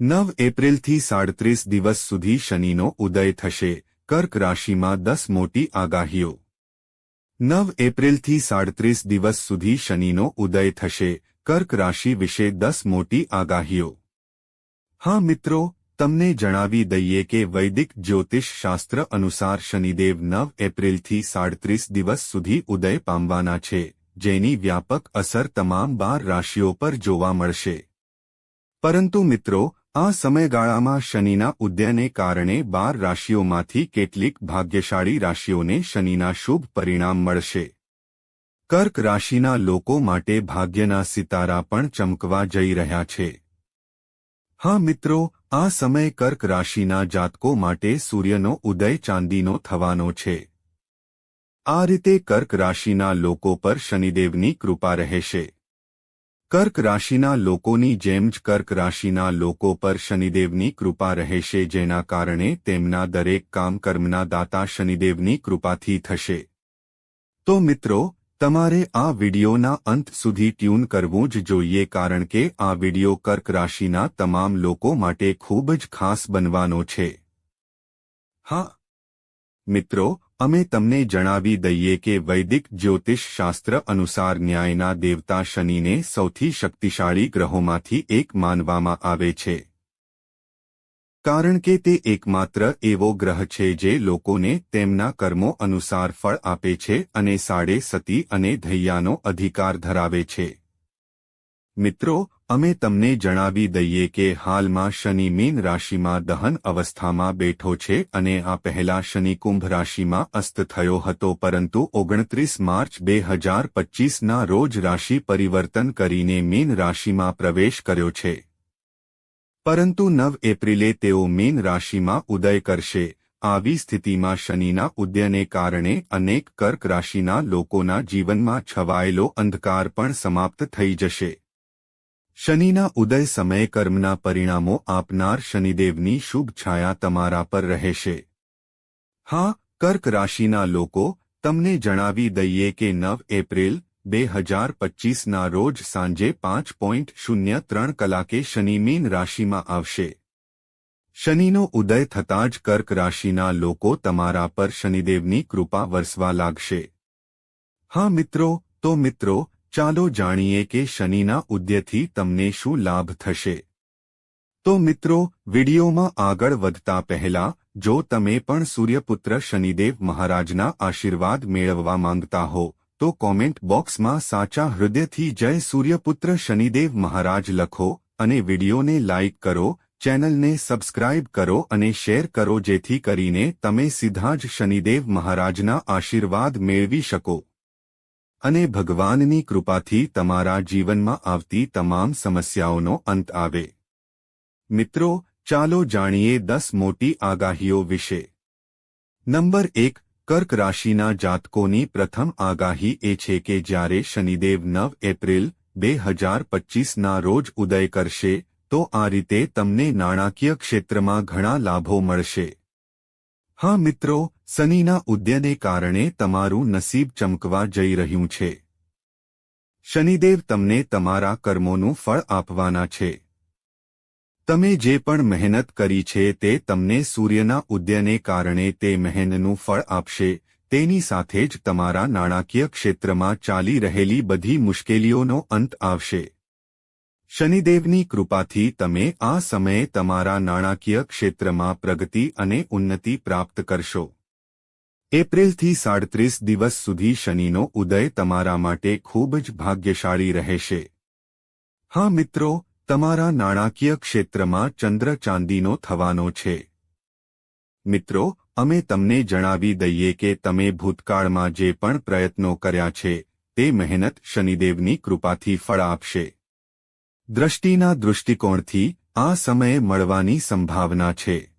નવ એપ્રિલથી સાડત્રીસ દિવસ સુધી શનિનો ઉદય થશે. કર્ક રાશિમાં દસ મોટી આગાહીઓ. નવ એપ્રિલથી સાડત્રીસ દિવસ સુધી શનિનો ઉદય થશે. કર્ક રાશિ વિશે દસ મોટી આગાહીઓ. હા મિત્રો, તમને જણાવી દઈએ કે વૈદિક જ્યોતિષ શાસ્ત્ર અનુસાર શનિદેવ નવ એપ્રિલથી સાડત્રીસ દિવસ સુધી ઉદય પામવાના છે, જેની વ્યાપક અસર તમામ બાર રાશિઓ પર જોવા મળશે. પરંતુ મિત્રો આ સમયગાળામાં શનિના ઉદયને કારણે બાર રાશિઓમાંથી કેટલીક ભાગ્યશાળી રાશિઓને શનિના શુભ પરિણામ મળશે. કર્ક રાશિના લોકો માટે ભાગ્યના સિતારા પણ ચમકવા જઈ રહ્યા છે. હા મિત્રો, આ સમય કર્ક રાશિના જાતકો માટે સૂર્યનો ઉદય ચાંદીનો થવાનો છે. આ રીતે કર્ક રાશિના લોકો પર શનિદેવની કૃપા રહેશે. કર્ક રાશિના લોકોની જેમ જ કર્ક રાશિના લોકો પર શનિદેવની કૃપા રહેશે, જેના કારણે તેમના દરેક કામ કર્મના દાતા શનિદેવની કૃપાથી થશે. તો મિત્રો, તમારે આ વિડિયોના અંત સુધી ટ્યુન કરવું જ જોઈએ, કારણ કે આ વિડિયો કર્ક રાશિના તમામ લોકો માટે ખૂબ જ ખાસ બનવાનો છે. હા. મિત્રો અમે તમને જણાવી દઈએ કે વૈદિક જ્યોતિષ શાસ્ત્ર અનુસાર ન્યાયના દેવતા શનિને સૌથી શક્તિશાળી ગ્રહોમાંથી એક માનવામાં આવે છે. કારણ કે તે એકમાત્ર એવો ગ્રહ છે જે લોકોને તેમના કર્મો અનુસાર ફળ આપે છે અને સાડે સતી અને ધૈયાનો અધિકાર ધરાવે છે. મિત્રો અમે તમને જણાવી દઈએ કે હાલમાં શનિ મીન રાશિમાં દહન અવસ્થામાં બેઠો છે અને આ પહેલા શનિ કુંભ રાશિમાં અસ્ત થયો હતો પરંતુ ઓગણત્રીસ માર્ચ બે હજાર પચ્ચીસના રોજ રાશિ પરિવર્તન કરીને મીન રાશિમાં પ્રવેશ કર્યો છે. પરંતુ નવ એપ્રિલે તેઓ મીન રાશિમાં ઉદય કરશે. આવી સ્થિતિમાં શનિના ઉદયને કારણે અનેક કર્ક રાશિના લોકોના જીવનમાં છવાયેલો અંધકાર પણ સમાપ્ત થઈ જશે. શનિના ઉદય સમયે કર્મના પરિણામો આપનાર શનિદેવની શુભ છાયા તમારા પર રહેશે. હા, કર્ક રાશિના લોકો, તમને જણાવી દઈએ કે નવ એપ્રિલ, બે હજાર પચ્ચીસના રોજ સાંજે પાંચ પોઈન્ટ શૂન્ય ત્રણ કલાકે શનિ મીન રાશિમાં આવશે. શનિનો ઉદય થતાં જ કર્ક રાશિના લોકો તમારા પર શનિદેવની કૃપા વરસવા લાગશે. હા મિત્રો, તો મિત્રો ચાલો જાણીએ કે શનિના ઉદ્યથી તમને શું લાભ થશે. તો મિત્રો, વિડીયોમાં આગળ વધતા પહેલા, જો તમે પણ સૂર્યપુત્ર શનિદેવ મહારાજના આશીર્વાદ મેળવવા માંગતા હો, તો કોમેન્ટ બોક્સમાં સાચા હૃદયથી જય સૂર્યપુત્ર શનિદેવ મહારાજ લખો અને વિડીયોને લાઇક કરો, ચેનલને સબસ્ક્રાઇબ કરો અને શેર કરો જેથી કરીને તમે સીધા જ શનિદેવ મહારાજના આશીર્વાદ મેળવી શકો. અને ભગવાનની કૃપાથી તમારા જીવનમાં આવતી તમામ સમસ્યાઓનો અંત આવે. મિત્રો, ચાલો જાણીએ દસ મોટી આગાહીઓ વિશે. નંબર એક, કર્ક રાશિના જાતકોની પ્રથમ આગાહી એ છે કે જ્યારે શનિદેવ નવ એપ્રિલ, બે હજાર પચ્ચીસના રોજ ઉદય કરશે, તો આ રીતે તમને નાણાકીય ક્ષેત્રમાં ઘણા લાભો મળશે. હા મિત્રો, શનિના ઉદ્યને કારણે તમારું નસીબ ચમકવા જઈ રહ્યું છે. શનિદેવ તમને તમારા કર્મોનું ફળ આપવાના છે. તમે જે પણ મહેનત કરી છે તે તમને સૂર્યના ઉદ્યને કારણે તે મહેનતનું ફળ આપશે, તેની સાથે જ તમારા નાણાકીય ક્ષેત્રમાં ચાલી રહેલી બધી મુશ્કેલીઓનો અંત આવશે. શનિદેવની કૃપાથી તમે આ સમયે તમારા નાણાકીય ક્ષેત્રમાં પ્રગતિ અને ઉન્નતિ પ્રાપ્ત કરશો. એપ્રિલથી સાડત્રીસ દિવસ સુધી શનિનો ઉદય તમારા માટે ખૂબ જ ભાગ્યશાળી રહેશે. હા મિત્રો, તમારા નાણાકીય ક્ષેત્રમાં ચંદ્ર ચાંદીનો થવાનો છે. મિત્રો, અમે તમને જણાવી દઈએ કે તમે ભૂતકાળમાં જે પણ પ્રયત્નો કર્યા છે, તે મહેનત શનિદેવની કૃપાથી ફળ આપશે. દ્રષ્ટિના દૃષ્ટિકોણથી આ સમયે મળવાની સંભાવના છે.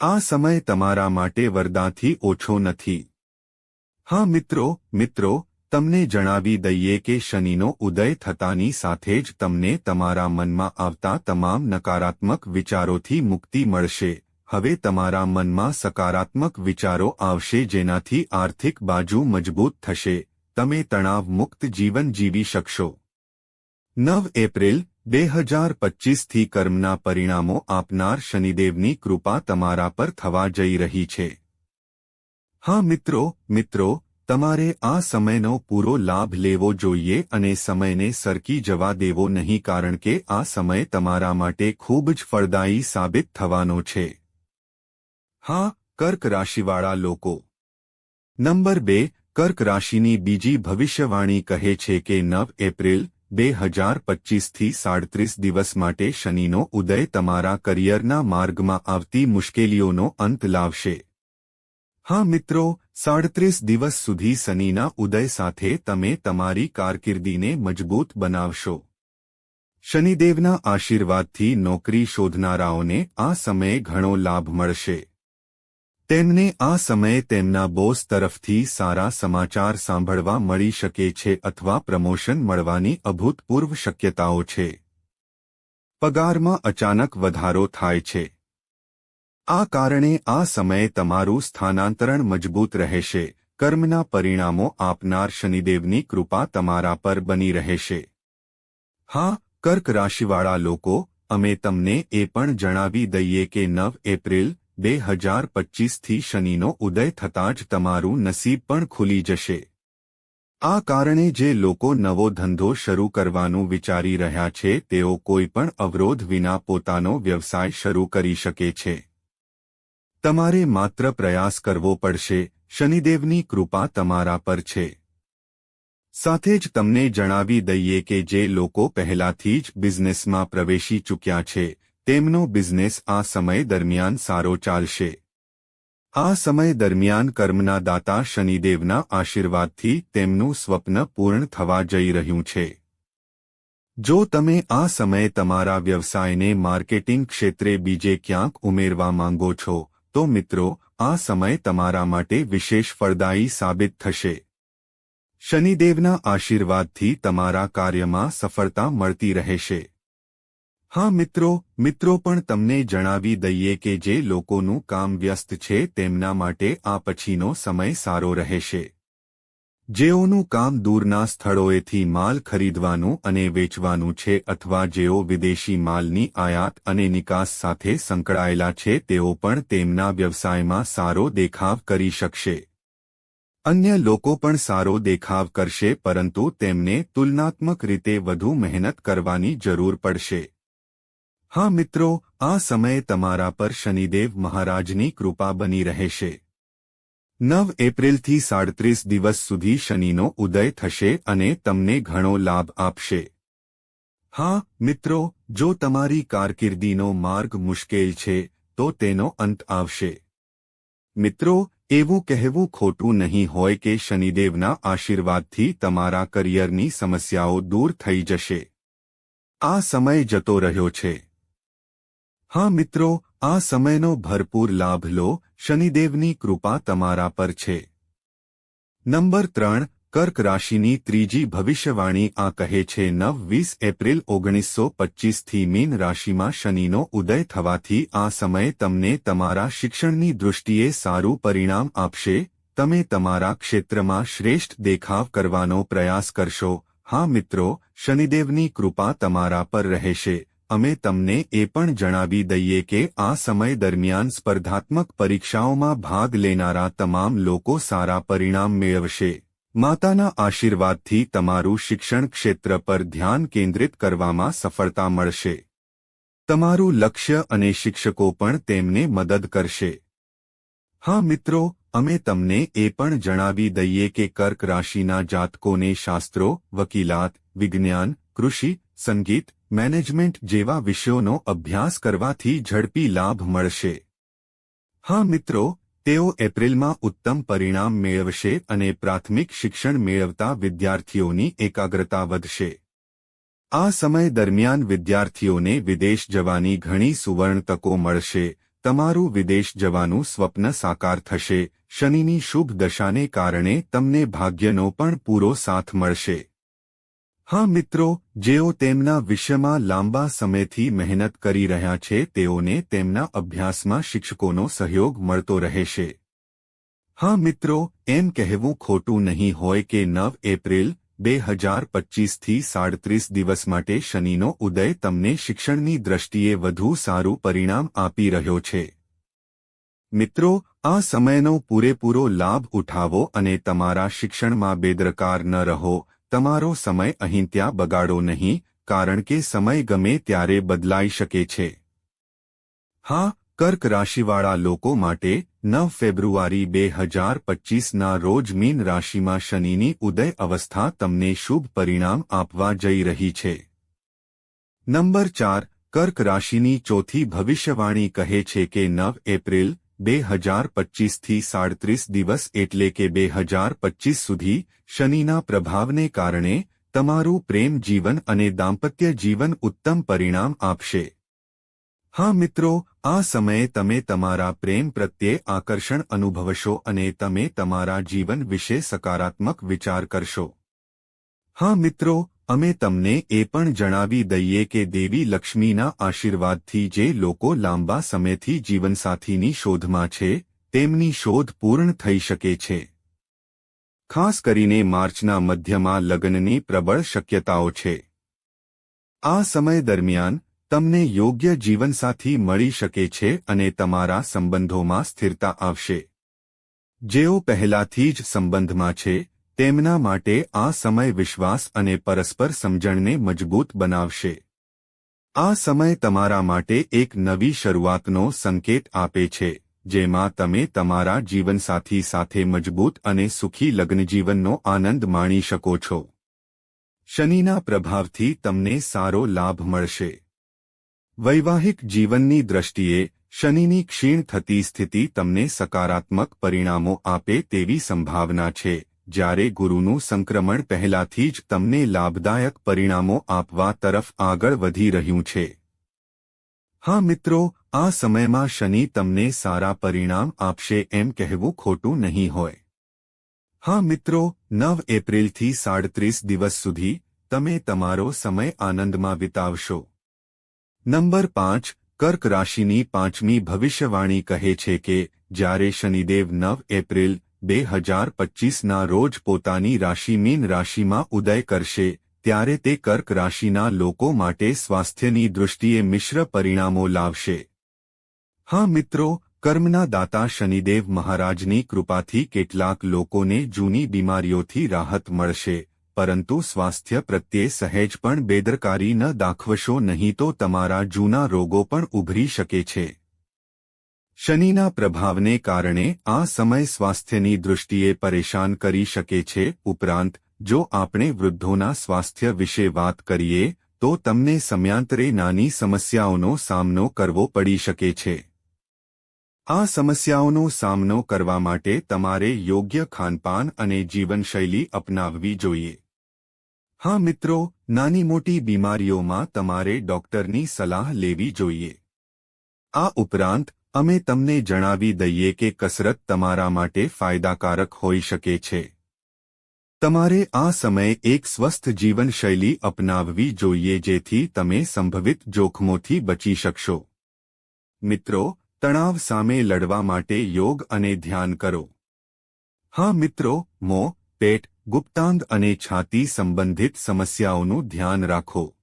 આ સમય તમારા માટે વરદાથી ઓછો નથી. હા મિત્રો મિત્રો, તમને જણાવી દઈએ કે શનિનો ઉદય થતાની સાથે જ તમને તમારા મનમાં આવતા તમામ નકારાત્મક વિચારોથી મુક્તિ મળશે. હવે તમારા મનમાં સકારાત્મક વિચારો આવશે જેનાથી આર્થિક બાજુ મજબૂત થશે. તમે તણાવ મુક્ત જીવન જીવી શકશો. નવ એપ્રિલ બે હજાર પચીસથી કર્મના પરિણામો આપનાર શનિદેવની કૃપા તમારા પર થવા જઈ રહી છે. હા મિત્રો મિત્રો, તમારે આ સમયનો પૂરો લાભ લેવો જોઈએ અને સમયને સરકી જવા દેવો નહીં કારણ કે આ સમય તમારા માટે ખૂબ જ ફળદાયી સાબિત થવાનો છે. હા, કર્ક રાશિવાળા લોકો. નંબર બે, કર્ક રાશિની બીજી ભવિષ્યવાણી કહે છે કે નવ એપ્રિલ બે હજાર પચીસથી સાડત્રીસ દિવસ માટે શનિનો ઉદય તમારા કરિયરના માર્ગમાં આવતી મુશ્કેલીઓનો અંત લાવશે. હા મિત્રો, સાડત્રીસ દિવસ સુધી શનિના ઉદય સાથે તમે તમારી કારકિર્દીને મજબૂત બનાવશો. શનિદેવના આશીર્વાદથી નોકરી શોધનારાઓને આ સમયે ઘણો લાભ મળશે. તેમને આ સમયે તેમના બોસ તરફથી સારા સમાચાર સાંભળવા મળી શકે છે અથવા પ્રમોશન મળવાની અભૂતપૂર્વ શક્યતાઓ છે. પગારમાં અચાનક વધારો થાય છે. આ કારણે આ સમયે તમારું સ્થાનાંતરણ મજબૂત રહેશે. કર્મના પરિણામો આપનાર શનિદેવની કૃપા તમારા પર બની રહેશે. હા, કર્ક રાશિવાળા લોકો, અમે તમને એ પણ જણાવી દઈએ કે નવ એપ્રિલ બે હજાર પચીસથી શનિનો ઉદય થતાં જ તમારું નસીબ પણ ખુલી જશે. આ કારણે જે લોકો નવો ધંધો શરૂ કરવાનું વિચારી રહ્યા છે, તેઓ કોઈપણ અવરોધ વિના પોતાનો વ્યવસાય શરૂ કરી શકે છે. તમારે માત્ર પ્રયાસ કરવો પડશે, શનિદેવની કૃપા તમારા પર છે. સાથે જ તમને જણાવી દઈએ કે જે લોકો પહેલાથી જ બિઝનેસમાં પ્રવેશી ચૂક્યા છે તેમનો બિઝનેસ આ સમય દરમિયાન સારો ચાલશે. આ સમય દરમિયાન કર્મના દાતા શનિદેવના આશીર્વાદથી તેમનું સ્વપ્ન પૂર્ણ થવા જઈ રહ્યું છે. જો તમે આ સમયે તમારા વ્યવસાયને માર્કેટિંગ ક્ષેત્રે બીજે ક્યાંક ઉમેરવા માંગો છો, તો મિત્રો, આ સમય તમારા માટે વિશેષ ફળદાયી સાબિત થશે. શનિદેવના આશીર્વાદથી તમારા કાર્યમાં સફળતા મળતી રહેશે. હા, મિત્રો મિત્રો પણ તમને જણાવી દઈએ કે જે લોકોનું કામ વ્યસ્ત છે તેમના માટે આ પછીનો સમય સારો રહેશે. જેઓનું કામ દૂરના સ્થળોએથી માલ ખરીદવાનું અને વેચવાનું છે અથવા જેઓ વિદેશી માલની આયાત અને નિકાસ સાથે સંકળાયેલા છે, તેઓ પણ તેમના વ્યવસાયમાં સારો દેખાવ કરી શકશે. અન્ય લોકો પણ સારો દેખાવ કરશે, પરંતુ તેમને તુલનાત્મક રીતે વધુ મહેનત કરવાની જરૂર પડશે. હા મિત્રો, આ સમયે તમારા પર શનિદેવ મહારાજની કૃપા બની રહેશે. નવ એપ્રિલથી સાડત્રીસ દિવસ સુધી શનિનો ઉદય થશે અને તમને ઘણો લાભ આપશે. હા, મિત્રો, જો તમારી કારકિર્દીનો માર્ગ મુશ્કેલ છે, તો તેનો અંત આવશે. મિત્રો, એવું કહેવું ખોટું નહીં હોય કે શનિદેવના આશીર્વાદથી તમારા કરિયરની સમસ્યાઓ દૂર થઈ જશે. આ સમય જતો રહ્યો છે. હા મિત્રો, આ સમયનો ભરપૂર લાભ લો, શનિદેવની કૃપા તમારા પર છે. નંબર ત્રણ, કર્ક રાશિની ત્રીજી ભવિષ્યવાણી આ કહે છે, નવ વીસ એપ્રિલ ઓગણીસો પચ્ચીસથી મીન રાશિમાં શનિનો ઉદય થવાથી આ સમય તમને તમારા શિક્ષણની દૃષ્ટિએ સારું પરિણામ આપશે, તમે તમારા ક્ષેત્રમાં શ્રેષ્ઠ દેખાવ કરવાનો પ્રયાસ કરશો. હા મિત્રો, શનિદેવની કૃપા તમારા પર રહેશે. અમે તમને એ પણ જણાવી દઈએ કે આ સમય દરમિયાન સ્પર્ધાત્મક પરીક્ષાઓમાં ભાગ લેનારા તમામ લોકો સારા પરિણામ મેળવશે. માતાના આશીર્વાદથી તમારું શિક્ષણ ક્ષેત્ર પર ધ્યાન કેન્દ્રિત કરવામાં સફળતા મળશે. તમારું લક્ષ્ય અને શિક્ષકો પણ તેમને મદદ કરશે. હા મિત્રો, અમે તમને એ પણ જણાવી દઈએ કે કર્ક રાશિના જાતકોને શાસ્ત્રો, વકીલાત, વિજ્ઞાન, કૃષિ, સંગીત મેનેજમેન્ટ જેવા વિષયોનો અભ્યાસ કરવાથી ઝડપી લાભ મળશે. હા મિત્રો, તેઓ એપ્રિલમાં ઉત્તમ પરિણામ મેળવશે અને પ્રાથમિક શિક્ષણ મેળવતા વિદ્યાર્થીઓની એકાગ્રતા વધશે. આ સમય દરમિયાન વિદ્યાર્થીઓને વિદેશ જવાની ઘણી સુવર્ણ તકો મળશે. તમારું વિદેશ જવાનું સ્વપ્ન સાકાર થશે. શનિની શુભ દશાને કારણે તમને ભાગ્યનો પણ પૂરો સાથ મળશે. હા મિત્રો, જેઓ તેમના વિષયમાં લાંબા સમયથી મહેનત કરી રહ્યા છે, તેઓને તેમના અભ્યાસમાં શિક્ષકોનો સહયોગ મળતો રહેશે. હા મિત્રો, એમ કહેવું ખોટું નહીં હોય કે નવ એપ્રિલ, બે હજાર પચીસથી સાડત્રીસ દિવસ માટે શનિનો ઉદય તમને શિક્ષણની દ્રષ્ટિએ વધુ સારું પરિણામ આપી રહ્યો છે. મિત્રો, આ સમયનો પૂરેપૂરો લાભ ઉઠાવો અને તમારા શિક્ષણમાં બેદરકાર ન રહો તમારો સમય અહીં ત્યાં બગાડો નહીં, કારણ કે સમય ગમે ત્યારે બદલાઈ શકે છે. હા, કર્ક રાશિવાળા લોકો માટે, નવ ફેબ્રુઆરી બે હજાર પચીસના રોજ મીન રાશિમાં શનિની ઉદય અવસ્થા તમને શુભ પરિણામ આપવા જઈ રહી છે. નંબર ચાર, કર્ક રાશિની ચોથી ભવિષ્યવાણી કહે છે કે નવ એપ્રિલ બે હજાર પચીસથી સાડત્રીસ દિવસ એટલે કે બે હજાર પચીસ સુધી શનિના પ્રભાવને કારણે તમારું પ્રેમ જીવન અને દાંપત્ય જીવન ઉત્તમ પરિણામ આપશે હા મિત્રો આ સમયે તમે તમારા પ્રેમ પ્રત્યે આકર્ષણ અનુભવશો અને તમે તમારા જીવન વિશે સકારાત્મક વિચાર કરશો હા મિત્રો અમે તમને એ પણ જણાવી દઈએ કે દેવી લક્ષ્મીના આશીર્વાદથી જે લોકો લાંબા સમયથી જીવનસાથીની શોધમાં છે, તેમની શોધ પૂર્ણ થઈ શકે છે. ખાસ કરીને માર્ચના મધ્યમાં લગ્નની પ્રબળ શક્યતાઓ છે. આ સમય દરમિયાન, તમને યોગ્ય જીવનસાથી મળી શકે છે અને તમારા સંબંધોમાં સ્થિરતા આવશે. જેઓ પહેલાથી જ સંબંધમાં છે તેમના માટે આ સમય વિશ્વાસ અને પરસ્પર સમજણને મજબૂત બનાવશે. આ સમય તમારા માટે એક નવી શરૂઆતનો સંકેત આપે છે, જેમાં તમે તમારા જીવનસાથી સાથે મજબૂત અને સુખી લગ્નજીવનનો આનંદ માણી શકો છો. શનિના પ્રભાવથી તમને સારો લાભ મળશે. વૈવાહિક જીવનની દ્રષ્ટિએ, શનિની ક્ષીણ થતી સ્થિતિ તમને સકારાત્મક પરિણામો આપે તેવી સંભાવના છે. જ્યારે ગુરુનું સંક્રમણ પહેલાથી જ તમને લાભદાયક પરિણામો આપવા તરફ આગળ વધી રહ્યું છે. હા મિત્રો, આ સમયમાં શનિ તમને સારા પરિણામ આપશે એમ કહેવું ખોટું નહીં હોય. હા મિત્રો, નવ એપ્રિલથી સાડત્રીસ દિવસ સુધી તમે તમારો સમય આનંદમાં વિતાવશો. નંબર પાંચ, કર્ક રાશિની પાંચમી ભવિષ્યવાણી કહે છે કે જ્યારે શનિદેવ નવ એપ્રિલ બે હજાર પચીસના રોજ પોતાની રાશિ મીન રાશિમાં ઉદય કરશે, ત્યારે તે કર્ક રાશિના લોકો માટે સ્વાસ્થ્યની દૃષ્ટિએ મિશ્ર પરિણામો લાવશે. હા મિત્રો, કર્મના દાતા શનિદેવ મહારાજની કૃપાથી કેટલાક લોકોને જૂની બીમારીઓથી રાહત મળશે, પરંતુ સ્વાસ્થ્ય પ્રત્યે સહેજ પણ બેદરકારી ન દાખવશો નહીં તો તમારા જૂના રોગો પણ ઉભરી શકે છે. શનિના પ્રભાવને કારણે આ સમય સ્વાસ્થ્યની દૃષ્ટિએ પરેશાન કરી શકે છે. ઉપરાંત, જો આપણે વૃદ્ધોના સ્વાસ્થ્ય વિશે વાત કરીએ, તો તમને સમયાંતરે નાની સમસ્યાઓનો સામનો કરવો પડી શકે છે. આ સમસ્યાઓનો સામનો કરવા માટે તમારે યોગ્ય ખાનપાન અને જીવનશૈલી અપનાવવી જોઈએ. હા મિત્રો, નાની મોટી બીમારીઓમાં તમારે ડોક્ટરની સલાહ લેવી જોઈએ. આ ઉપરાંત અમે તમને જણાવી દઈએ કે કસરત તમારા માટે ફાયદાકારક હોઈ શકે છે. તમારે આ સમયે એક સ્વસ્થ જીવનશૈલી અપનાવવી જોઈએ જેથી તમે સંભવિત જોખમોથી બચી શકશો. મિત્રો, તણાવ સામે લડવા માટે યોગ અને ધ્યાન કરો. હા મિત્રો, મો, પેટ, ગુપ્તાંગ અને છાતી સંબંધિત સમસ્યાઓનું ધ્યાન રાખો.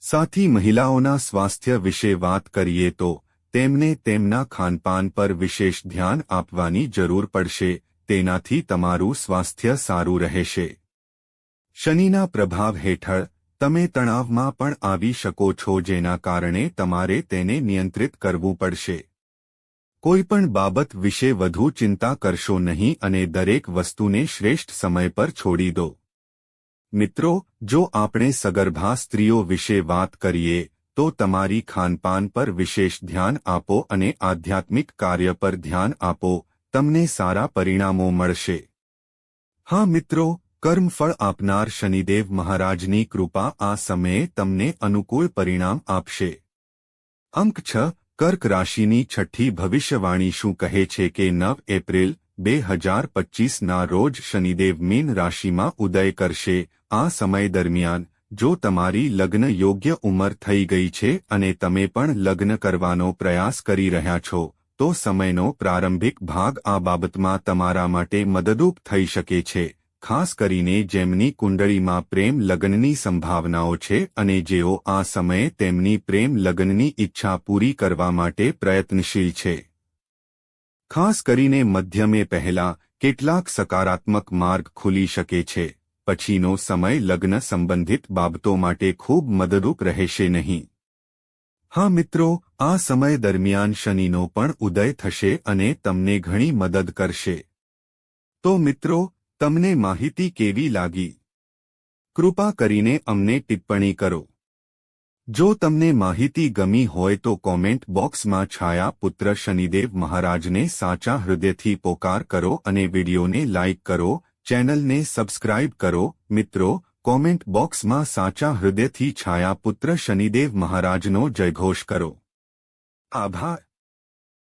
સાથી મહિલાઓના સ્વાસ્થ્ય વિશે વાત કરીએ તો તેમને તેમના ખાનપાન પર વિશેષ ધ્યાન આપવાની જરૂર પડશે, તેનાથી તમારું સ્વાસ્થ્ય સારું રહેશે. શનિના પ્રભાવ હેઠળ, તમે તણાવમાં પણ આવી શકો છો જેના કારણે તમારે તેને નિયંત્રિત કરવું પડશે. કોઈપણ બાબત વિશે વધુ ચિંતા કરશો નહીં અને દરેક વસ્તુને શ્રેષ્ઠ સમય પર છોડી દો. મિત્રો, જો આપણે સગર્ભા સ્ત્રીઓ વિશે વાત કરીએ તો તમારી ખાનપાન પર વિશેષ ધ્યાન આપો અને આધ્યાત્મિક કાર્ય પર ધ્યાન આપો, તમને સારા પરિણામો મળશે. હા મિત્રો, કર્મફળ આપનાર શનિદેવ મહારાજની કૃપા આ સમયે તમને અનુકૂળ પરિણામ આપશે. અંક છ કર્ક રાશિની છઠ્ઠી ભવિષ્યવાણી શું કહે છે કે નવ એપ્રિલ, બે હજાર પચીસના રોજ શનિદેવ મીન રાશિમાં ઉદય કરશે, આ સમય દરમિયાન જો તમારી લગ્ન યોગ્ય ઉંમર થઈ ગઈ છે અને તમે પણ લગ્ન કરવાનો પ્રયાસ કરી રહ્યા છો, તો સમયનો પ્રારંભિક ભાગ આ બાબતમાં તમારા માટે મદદરૂપ થઈ શકે છે, ખાસ કરીને જેમની કુંડળીમાં પ્રેમ લગ્નની સંભાવનાઓ છે અને જેઓ આ સમયે તેમની પ્રેમ લગ્નની ઈચ્છા પૂરી કરવા માટે પ્રયત્નશીલ છે. ખાસ કરીને મધ્યમે પહેલા, કેટલાક સકારાત્મક માર્ગ ખુલી શકે છે. પછીનો સમય લગ્ન સંબંધિત બાબતો માટે ખૂબ મદદરૂપ રહેશે નહીં. હા મિત્રો, આ સમય દરમિયાન શનિનો પણ ઉદય થશે અને તમને ઘણી મદદ કરશે. તો મિત્રો, તમને માહિતી કેવી લાગી? કૃપા કરીને અમને ટિપ્પણી કરો. જો તમને માહિતી ગમી હોય તો કોમેન્ટ બોક્સમાં છાયા પુત્ર શનિદેવ મહારાજને સાચા હૃદયથી પોકાર કરો અને વિડીયોને લાઇક કરો ચેનલને સબસ્ક્રાઇબ કરો. મિત્રો, કોમેન્ટ બોક્સમાં સાચા હૃદયથી છાયા પુત્ર શનિદેવ મહારાજનો જયઘોષ કરો. આભાર.